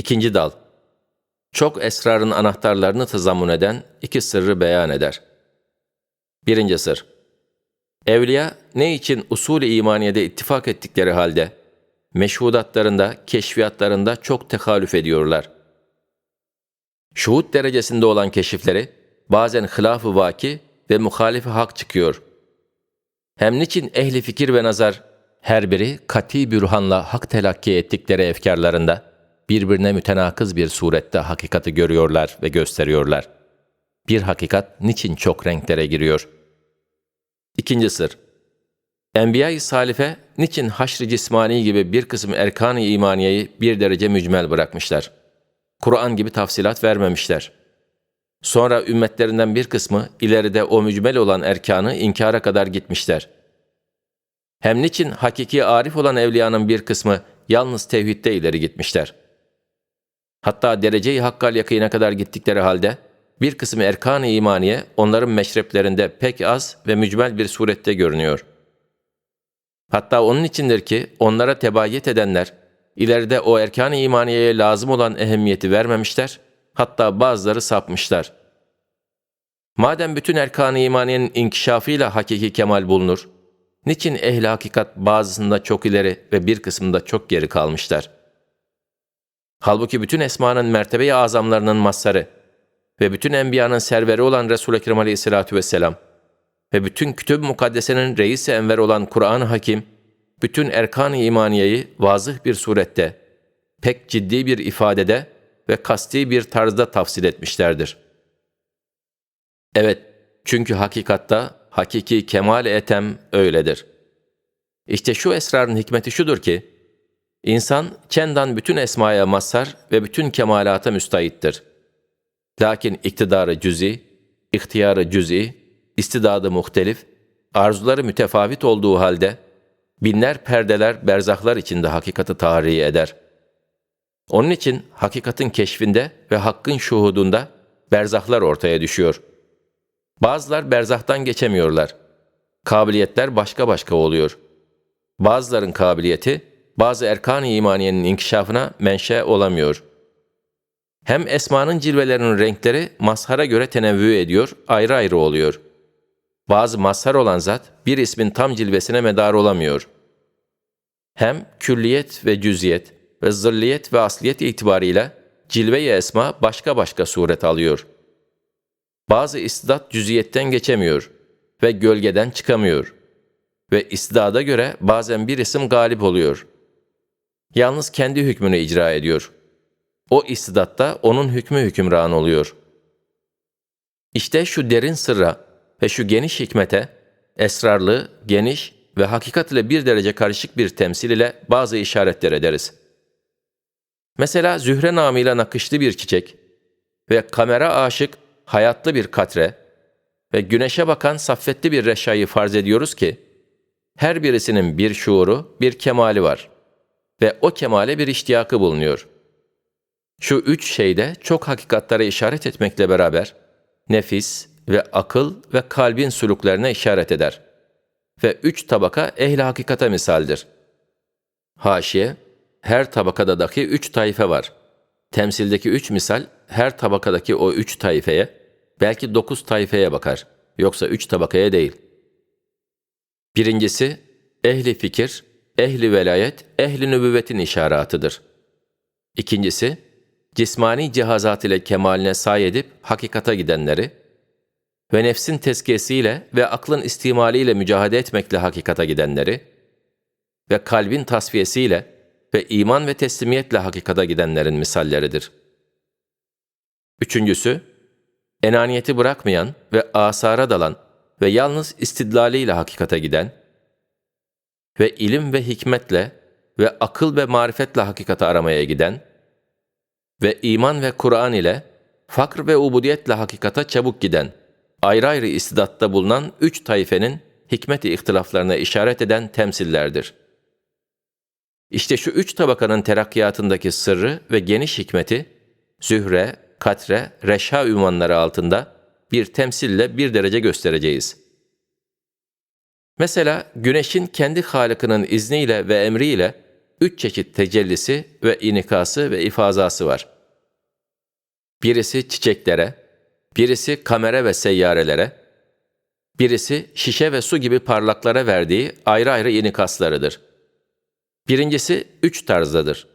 İkinci dal. Çok esrarın anahtarlarını tazammun eden iki sırrı beyan eder. Birinci sır. Evliya ne için usul-i imaniyede ittifak ettikleri halde meşhudatlarında, keşfiyatlarında çok tehalüf ediyorlar. Şuhut derecesinde olan keşifleri bazen hilaf-ı vaki ve muhalifi hak çıkıyor. Hem niçin ehli fikir ve nazar her biri kati bürhanla hak telakki ettikleri efkarlarında birbirine mütenakız bir surette hakikati görüyorlar ve gösteriyorlar. Bir hakikat niçin çok renklere giriyor? İkinci sır. Enbiya-i Salife niçin haşr-ı cismani gibi bir kısım erkan-ı imaniyeyi bir derece mücmel bırakmışlar? Kur'an gibi tafsilat vermemişler. Sonra ümmetlerinden bir kısmı ileride o mücmel olan erkanı inkara kadar gitmişler. Hem niçin hakiki arif olan evliyanın bir kısmı yalnız tevhidde ileri gitmişler? Hatta dereceyi hakkal yakına kadar gittikleri halde bir kısmı erkan-ı imaniye onların meşreplerinde pek az ve mücmel bir surette görünüyor. Hatta onun içindir ki onlara tebayyet edenler ileride o erkan-ı imaniyeye lazım olan ehemmiyeti vermemişler, hatta bazıları sapmışlar. Madem bütün erkan-ı imaniyenin inkişafıyla hakiki kemal bulunur, niçin ehli hakikat bazısında çok ileri ve bir kısmında çok geri kalmışlar? Halbuki bütün esmanın mertebe-i azamlarının mazharı ve bütün enbiyanın serveri olan Resul-i Ekrem aleyhissalatu vesselam ve bütün kütüb-ü mukaddesenin reisi enver olan Kur'an-ı Hakim, bütün erkan-ı imaniyeyi vazıh bir surette, pek ciddi bir ifadede ve kasti bir tarzda tafsil etmişlerdir. Evet, çünkü hakikatta hakiki kemal etem öyledir. İşte şu esrarın hikmeti şudur ki, insan çendan bütün esmaya mazhar ve bütün kemalata müstahittir. Lakin iktidarı cüzi, ihtiyarı cüzi, istidadı muhtelif, arzuları mütefavit olduğu halde, binler perdeler, berzahlar içinde hakikati tahriye eder. Onun için hakikatin keşfinde ve hakkın şuhudunda berzahlar ortaya düşüyor. Bazılar berzahtan geçemiyorlar. Kabiliyetler başka başka oluyor. Bazıların kabiliyeti, bazı erkan-ı imaniyenin inkişafına menşe olamıyor. Hem esmanın cilvelerinin renkleri mazhara göre tenevvü ediyor, ayrı ayrı oluyor.'' bazı mazhar olan zat bir ismin tam cilvesine medar olamıyor. Hem külliyet ve cüziyet ve zırliyet ve asliyet itibarıyla cilve-i esma başka başka suret alıyor. Bazı istidat cüziyetten geçemiyor ve gölgeden çıkamıyor. Ve istidada göre bazen bir isim galip oluyor. Yalnız kendi hükmünü icra ediyor. O istidatta onun hükmü hükümran oluyor. İşte şu derin sırra, ve şu geniş hikmete, esrarlı, geniş ve hakikat ile bir derece karışık bir temsil ile bazı işaretler ederiz. Mesela zühre namıyla nakışlı bir çiçek ve kamera aşık hayatlı bir katre ve güneşe bakan saffetli bir reşayı farz ediyoruz ki, her birisinin bir şuuru, bir kemali var ve o kemale bir iştiyakı bulunuyor. Şu üç şeyde çok hakikatlara işaret etmekle beraber, nefis, ve akıl ve kalbin suluklarına işaret eder. Ve üç tabaka ehli hakikata misaldir. Haşiye, her tabakada dahi üç taife var. Temsildeki üç misal, her tabakadaki o üç taifeye, belki dokuz taifeye bakar. Yoksa üç tabakaya değil. Birincisi, ehli fikir, ehli velayet, ehli nübüvvetin işaratıdır. İkincisi, cismani cihazat ile kemaline say edip hakikata gidenleri, ve nefsin tezkiyesiyle ve aklın istimaliyle mücadele etmekle hakikata gidenleri ve kalbin tasfiyesiyle ve iman ve teslimiyetle hakikata gidenlerin misalleridir. Üçüncüsü, enaniyeti bırakmayan ve asara dalan ve yalnız istidlaliyle hakikate giden ve ilim ve hikmetle ve akıl ve marifetle hakikate aramaya giden ve iman ve Kur'an ile fakr ve ubudiyetle hakikata çabuk giden ayrı ayrı istidatta bulunan üç taifenin hikmet-i ihtilaflarına işaret eden temsillerdir. İşte şu üç tabakanın terakkiyatındaki sırrı ve geniş hikmeti, zühre, katre, reşha ünvanları altında bir temsille bir derece göstereceğiz. Mesela güneşin kendi halikinin izniyle ve emriyle üç çeşit tecellisi ve inikası ve ifazası var. Birisi çiçeklere, birisi kamera ve seyyarelere, birisi şişe ve su gibi parlaklara verdiği ayrı ayrı inikaslarıdır. Birincisi üç tarzdadır.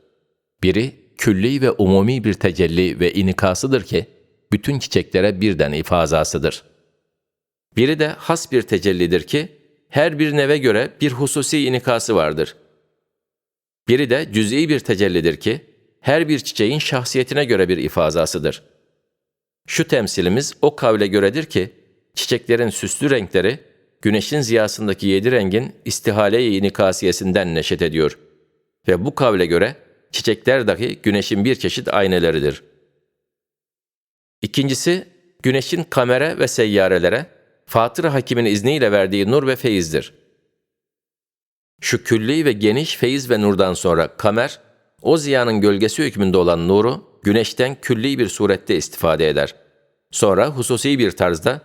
Biri külli ve umumi bir tecelli ve inikasıdır ki, bütün çiçeklere birden ifazasıdır. Biri de has bir tecellidir ki, her bir neve göre bir hususi inikası vardır. Biri de cüz'i bir tecellidir ki, her bir çiçeğin şahsiyetine göre bir ifazasıdır. Şu temsilimiz o kavle göredir ki, çiçeklerin süslü renkleri, güneşin ziyasındaki yedi rengin istihale-i inikasiyesinden neşet ediyor. Ve bu kavle göre, çiçekler dahi güneşin bir çeşit ayneleridir. İkincisi, güneşin kamera ve seyyarelere, Fatır Hakim'in izniyle verdiği nur ve feyizdir. Şu külli ve geniş feyiz ve nurdan sonra kamer, o ziyanın gölgesi hükmünde olan nuru, güneşten külli bir surette istifade eder. Sonra hususi bir tarzda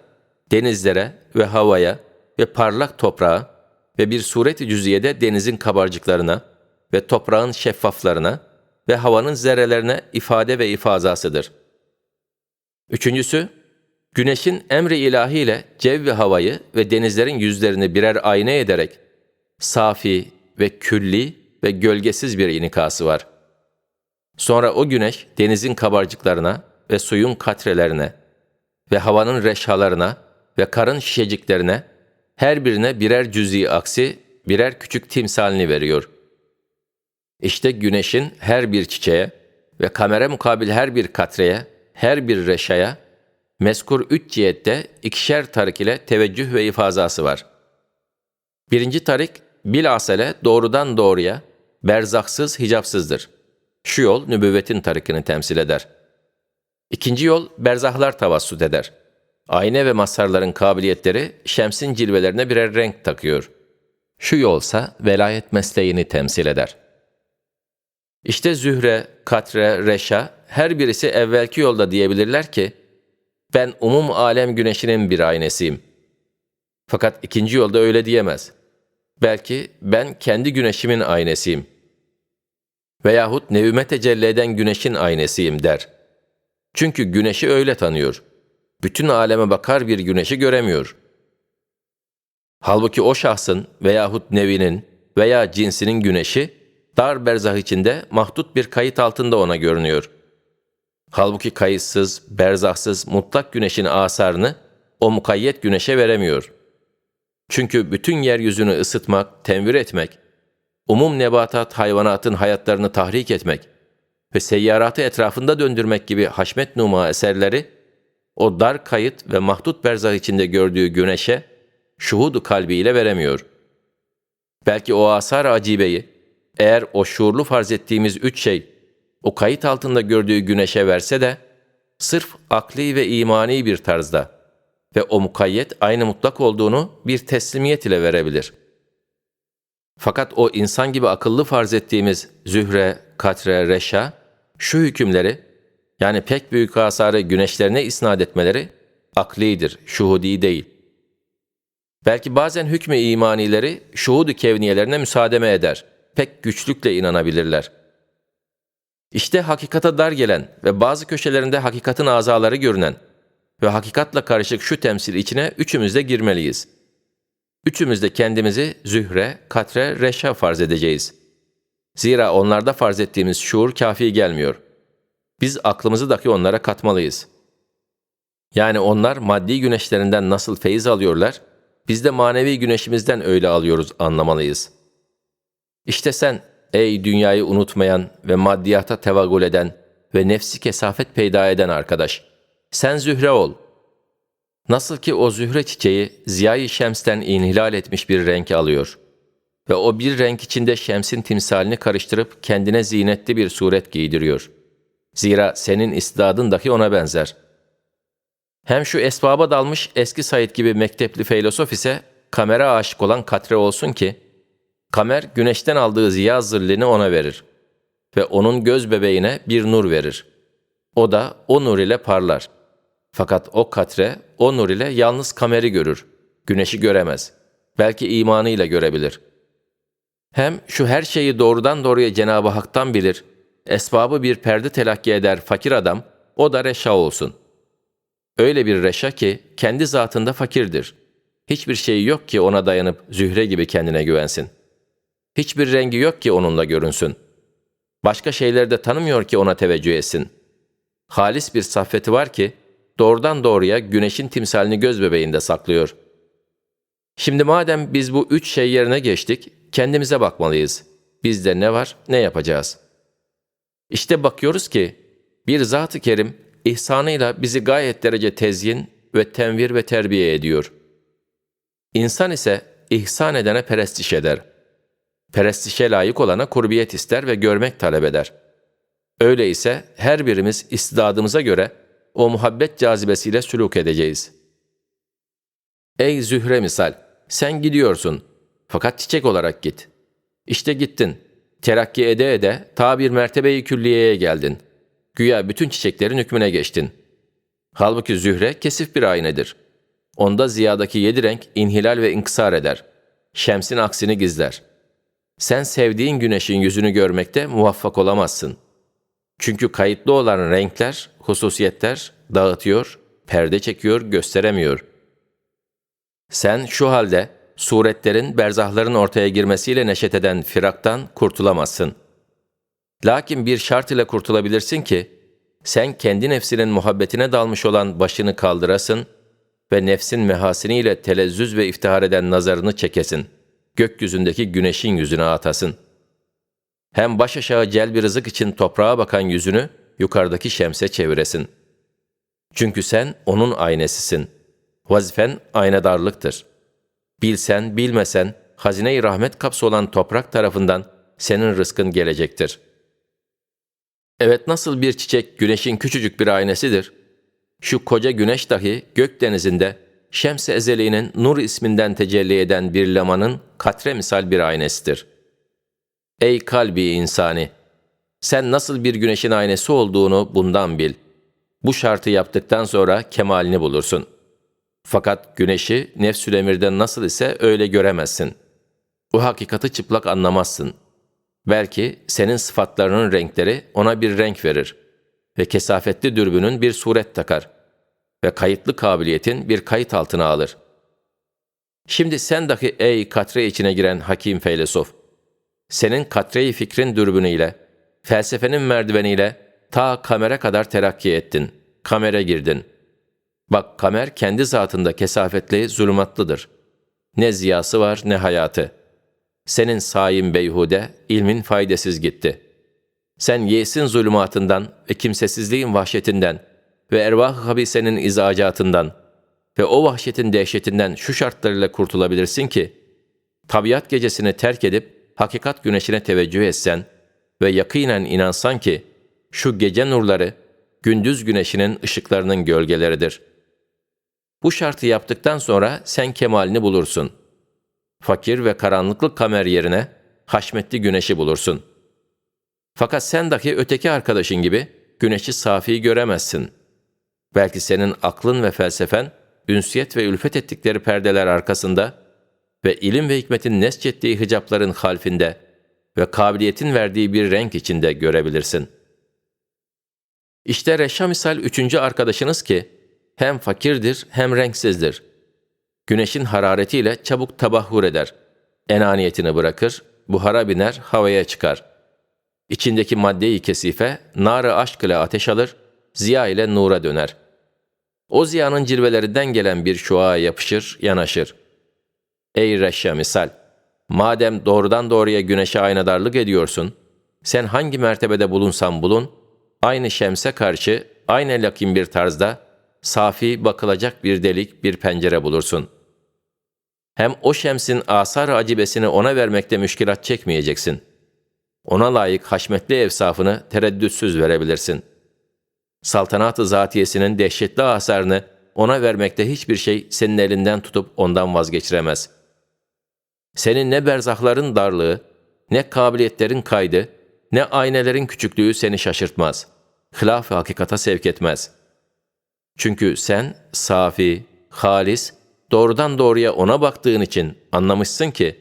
denizlere ve havaya ve parlak toprağa ve bir suret-i cüziyede denizin kabarcıklarına ve toprağın şeffaflarına ve havanın zerrelerine ifade ve ifazasıdır. Üçüncüsü, güneşin emri ilahiyle cev ve havayı ve denizlerin yüzlerini birer ayna ederek safi ve külli ve gölgesiz bir inikası var. Sonra o güneş denizin kabarcıklarına ve suyun katrelerine ve havanın reşhalarına ve karın şişeciklerine her birine birer cüzi aksi, birer küçük timsalini veriyor. İşte güneşin her bir çiçeğe ve kamera mukabil her bir katreye, her bir reşaya, meskur üç cihette ikişer tarik ile teveccüh ve ifazası var. Birinci tarik, bilasele doğrudan doğruya, berzaksız, hicapsızdır. Şu yol nübüvvetin tarikini temsil eder. İkinci yol berzahlar tavassut eder. Ayna ve masarların kabiliyetleri şemsin cilvelerine birer renk takıyor. Şu yolsa velayet mesleğini temsil eder. İşte Zühre, Katre, Reşa her birisi evvelki yolda diyebilirler ki, ben umum alem güneşinin bir aynesiyim. Fakat ikinci yolda öyle diyemez. Belki ben kendi güneşimin aynesiyim. Veyahut nevime tecelli eden güneşin aynesiyim der. Çünkü güneşi öyle tanıyor. Bütün aleme bakar bir güneşi göremiyor. Halbuki o şahsın veyahut nevinin veya cinsinin güneşi, dar berzah içinde mahdut bir kayıt altında ona görünüyor. Halbuki kayıtsız, berzahsız mutlak güneşin asarını o mukayyet güneşe veremiyor. Çünkü bütün yeryüzünü ısıtmak, tenvir etmek, umum nebatat hayvanatın hayatlarını tahrik etmek ve seyyaratı etrafında döndürmek gibi haşmet numa eserleri, o dar kayıt ve mahdut berzah içinde gördüğü güneşe, şuhudu kalbiyle veremiyor. Belki o asar acibeyi, eğer o şuurlu farz ettiğimiz üç şey, o kayıt altında gördüğü güneşe verse de, sırf akli ve imani bir tarzda ve o mukayyet aynı mutlak olduğunu bir teslimiyet ile verebilir. Fakat o insan gibi akıllı farz ettiğimiz zühre, katre, reşa, şu hükümleri, yani pek büyük hasarı güneşlerine isnat etmeleri, aklidir, şuhudi değil. Belki bazen hükmü imanileri şuhudu kevniyelerine müsaademe eder, pek güçlükle inanabilirler.'' İşte hakikata dar gelen ve bazı köşelerinde hakikatin azaları görünen ve hakikatla karışık şu temsil içine üçümüz de girmeliyiz. Üçümüz de kendimizi zühre, katre, reşa farz edeceğiz. Zira onlarda farz ettiğimiz şuur kafi gelmiyor. Biz aklımızı dahi onlara katmalıyız. Yani onlar maddi güneşlerinden nasıl feyiz alıyorlar, biz de manevi güneşimizden öyle alıyoruz anlamalıyız. İşte sen Ey dünyayı unutmayan ve maddiyata tevagül eden ve nefsi kesafet peyda eden arkadaş! Sen zühre ol. Nasıl ki o zühre çiçeği ziyayı şemsten inhilal etmiş bir renk alıyor ve o bir renk içinde şemsin timsalini karıştırıp kendine zinetli bir suret giydiriyor. Zira senin istidadın dahi ona benzer. Hem şu esbaba dalmış eski Said gibi mektepli filosof ise kamera aşık olan katre olsun ki, Kamer güneşten aldığı ziya zırlini ona verir ve onun göz bebeğine bir nur verir. O da o nur ile parlar. Fakat o katre o nur ile yalnız kameri görür. Güneşi göremez. Belki imanıyla görebilir. Hem şu her şeyi doğrudan doğruya Cenab-ı Hak'tan bilir, esbabı bir perde telakki eder fakir adam, o da reşa olsun. Öyle bir reşa ki kendi zatında fakirdir. Hiçbir şeyi yok ki ona dayanıp zühre gibi kendine güvensin. Hiçbir rengi yok ki onunla görünsün. Başka şeyleri de tanımıyor ki ona teveccüh etsin. Halis bir saffeti var ki doğrudan doğruya güneşin timsalini göz bebeğinde saklıyor. Şimdi madem biz bu üç şey yerine geçtik, kendimize bakmalıyız. Bizde ne var, ne yapacağız? İşte bakıyoruz ki bir Zat-ı Kerim ihsanıyla bizi gayet derece tezyin ve tenvir ve terbiye ediyor. İnsan ise ihsan edene perestiş eder. Perestişe layık olana kurbiyet ister ve görmek talep eder. Öyleyse her birimiz istidadımıza göre o muhabbet cazibesiyle sülük edeceğiz. Ey zühre misal, sen gidiyorsun. Fakat çiçek olarak git. İşte gittin. Terakki ede ede ta bir mertebeyi külliyeye geldin. Güya bütün çiçeklerin hükmüne geçtin. Halbuki zühre kesif bir aynedir. Onda ziyadaki yedi renk inhilal ve inkısar eder. Şemsin aksini gizler. Sen sevdiğin güneşin yüzünü görmekte muvaffak olamazsın. Çünkü kayıtlı olan renkler, hususiyetler dağıtıyor, perde çekiyor, gösteremiyor. Sen şu halde suretlerin, berzahların ortaya girmesiyle neşet eden firaktan kurtulamazsın. Lakin bir şart ile kurtulabilirsin ki, sen kendi nefsinin muhabbetine dalmış olan başını kaldırasın ve nefsin mehasiniyle telezzüz ve iftihar eden nazarını çekesin. Gökyüzündeki güneşin yüzüne atasın. Hem baş aşağı cel bir rızık için toprağa bakan yüzünü yukarıdaki şemse çeviresin. Çünkü sen onun aynesisin. Vazifen aynadarlıktır. Bilsen, bilmesen, hazine-i rahmet kapsı olan toprak tarafından senin rızkın gelecektir. Evet nasıl bir çiçek güneşin küçücük bir aynesidir. Şu koca güneş dahi gök denizinde Şems-i Ezeli'nin Nur isminden tecelli eden bir lamanın katre misal bir aynesidir. Ey kalbi insani! Sen nasıl bir güneşin aynesi olduğunu bundan bil. Bu şartı yaptıktan sonra kemalini bulursun.'' Fakat güneşi nefsül emirde nasıl ise öyle göremezsin. Bu hakikati çıplak anlamazsın. Belki senin sıfatlarının renkleri ona bir renk verir ve kesafetli dürbünün bir suret takar ve kayıtlı kabiliyetin bir kayıt altına alır. Şimdi sen dahi ey katre içine giren hakim feylesof, senin katreyi fikrin dürbünüyle, felsefenin merdiveniyle ta kamera kadar terakki ettin, kamera girdin.'' Bak kamer kendi zatında kesafetli, zulümatlıdır. Ne ziyası var ne hayatı. Senin sayın beyhude, ilmin faydasız gitti. Sen yesin zulümatından ve kimsesizliğin vahşetinden ve ervah-ı habisenin izacatından ve o vahşetin dehşetinden şu şartlarıyla kurtulabilirsin ki, tabiat gecesini terk edip hakikat güneşine teveccüh etsen ve yakinen inansan ki, şu gece nurları, gündüz güneşinin ışıklarının gölgeleridir.'' Bu şartı yaptıktan sonra sen kemalini bulursun. Fakir ve karanlıklı kamer yerine haşmetli güneşi bulursun. Fakat sen dahi öteki arkadaşın gibi güneşi safi göremezsin. Belki senin aklın ve felsefen ünsiyet ve ülfet ettikleri perdeler arkasında ve ilim ve hikmetin nesçettiği hicapların halfinde ve kabiliyetin verdiği bir renk içinde görebilirsin. İşte reşa misal üçüncü arkadaşınız ki, hem fakirdir hem renksizdir. Güneşin hararetiyle çabuk tabahhur eder. Enaniyetini bırakır, buhara biner, havaya çıkar. İçindeki maddeyi kesife, narı aşk ile ateş alır, ziya ile nura döner. O ziyanın cilvelerinden gelen bir şua yapışır, yanaşır. Ey reşya misal! Madem doğrudan doğruya güneşe aynadarlık ediyorsun, sen hangi mertebede bulunsan bulun, aynı şemse karşı, aynı lakin bir tarzda, safi bakılacak bir delik, bir pencere bulursun. Hem o şemsin asar acibesini ona vermekte müşkilat çekmeyeceksin. Ona layık haşmetli evsafını tereddütsüz verebilirsin. Saltanat-ı zatiyesinin dehşetli asarını ona vermekte hiçbir şey senin elinden tutup ondan vazgeçiremez. Senin ne berzahların darlığı, ne kabiliyetlerin kaydı, ne aynelerin küçüklüğü seni şaşırtmaz. Hilaf-ı hakikata sevk etmez.'' Çünkü sen safi, halis, doğrudan doğruya ona baktığın için anlamışsın ki,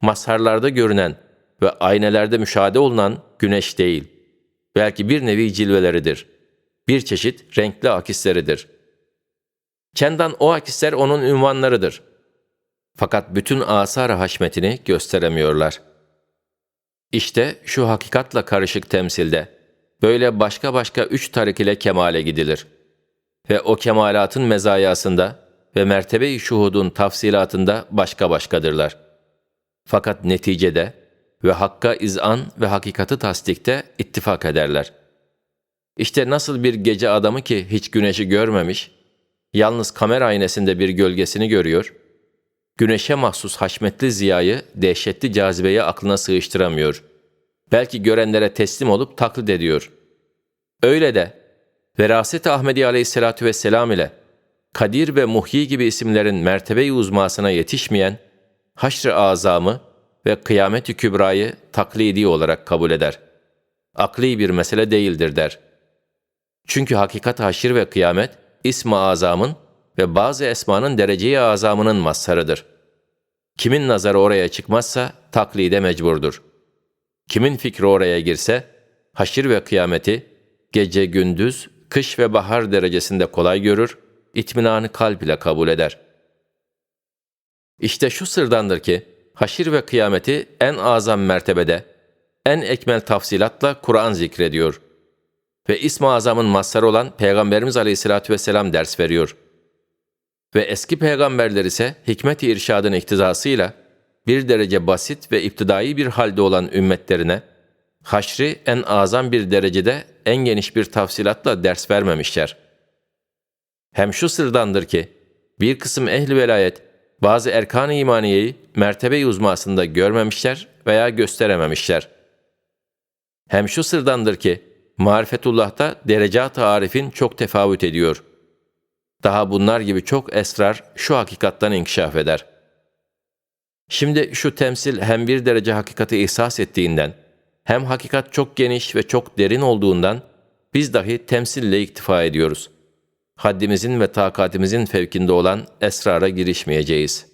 mazharlarda görünen ve aynelerde müşahede olunan güneş değil. Belki bir nevi cilveleridir. Bir çeşit renkli akisleridir. Kendan o akisler onun ünvanlarıdır. Fakat bütün asar haşmetini gösteremiyorlar. İşte şu hakikatla karışık temsilde, böyle başka başka üç tarik ile kemale gidilir. Ve o kemalatın mezayasında ve mertebe-i şuhudun tafsilatında başka başkadırlar. Fakat neticede ve hakka izan ve hakikati tasdikte ittifak ederler. İşte nasıl bir gece adamı ki hiç güneşi görmemiş, yalnız kamera aynesinde bir gölgesini görüyor, güneşe mahsus haşmetli ziyayı, dehşetli cazibeyi aklına sığıştıramıyor. Belki görenlere teslim olup taklit ediyor. Öyle de Veraset-i Ahmedi aleyhissalatu vesselam ile Kadir ve Muhyi gibi isimlerin mertebe-i uzmasına yetişmeyen haşr-ı azamı ve kıyamet-i kübrayı taklidi olarak kabul eder. Akli bir mesele değildir der. Çünkü hakikat haşir ve kıyamet ism-i azamın ve bazı esmanın dereceyi azamının mazharıdır. Kimin nazarı oraya çıkmazsa taklide mecburdur. Kimin fikri oraya girse, haşir ve kıyameti gece gündüz, kış ve bahar derecesinde kolay görür, itminanı kalp ile kabul eder. İşte şu sırdandır ki, haşir ve kıyameti en azam mertebede, en ekmel tafsilatla Kur'an zikrediyor. Ve İsm-i Azam'ın mazharı olan Peygamberimiz Aleyhisselatü Vesselam ders veriyor. Ve eski peygamberler ise hikmet-i irşadın iktizasıyla bir derece basit ve iptidai bir halde olan ümmetlerine, haşri en azam bir derecede en geniş bir tafsilatla ders vermemişler. Hem şu sırdandır ki, bir kısım ehli velayet, bazı erkan-ı imaniyeyi mertebe-i uzmasında görmemişler veya gösterememişler. Hem şu sırdandır ki, marifetullah'ta derecat-ı arifin çok tefavüt ediyor. Daha bunlar gibi çok esrar şu hakikattan inkişaf eder. Şimdi şu temsil hem bir derece hakikati ihsas ettiğinden, hem hakikat çok geniş ve çok derin olduğundan, biz dahi temsille iktifa ediyoruz. Haddimizin ve takatimizin fevkinde olan esrara girişmeyeceğiz.''